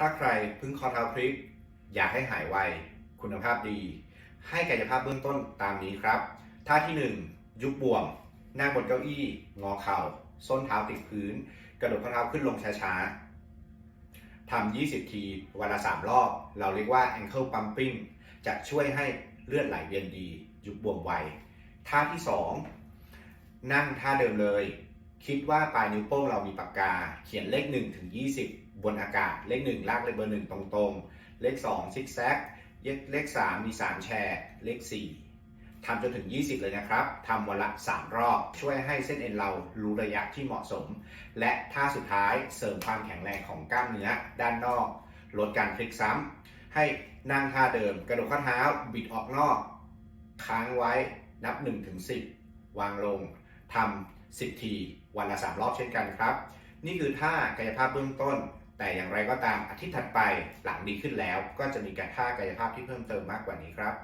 ถ้าใครพิ่งคอเท้าพลิก อยากให้หายไว คุณภาพดี ให้กายภาพเบื้องต้นตามนี้ครับ ท่าที่ 1 ยุบบวม นั่งบนเก้าอี้ งอเข่า ส้นเท้าติดพื้น กระโดดข้อเท้าขึ้นลงช้าๆทำ 20 ที วันละ 3 รอบ เราเรียกว่า ankle pumping จะช่วยให้เลือดไหลเวียนดี ยุบบวมไว ท่าที่ 2 นั่งท่าเดิมเลย คิดว่าปลายนิ้วโป้งเรามีปากกา เขียนเลข1ถึง20 บนอากาศ เลข 1 ลากเลขเบอร์ 1 ตรงๆ เลข 2 ซิกแซก เลข 3 มี 3 แชร์ เลข 4 ทำจนถึง 20 เลยนะครับ ทำวันละ 3 รอบ ช่วยให้เส้นเอ็นเรารู้ระยะที่เหมาะสม และท่าสุดท้ายเสริมความแข็งแรงของกล้ามเนื้อด้านนอก ลดการพลิกซ้ำ ให้นั่งท่าเดิม กระโดดข้อเท้า บิดออกนอก ค้างไว้ นับ 1-10 วางลงทำ 10 ที วันละ 3 รอบเช่นกันครับ นี่คือท่ากายภาพเบื้องต้น แต่อย่างไรก็ตามอาทิตย์ถัดไปหลังดีขึ้นแล้ว ก็จะมีการท่ากายภาพที่เพิ่มเติมมากกว่านี้ครับ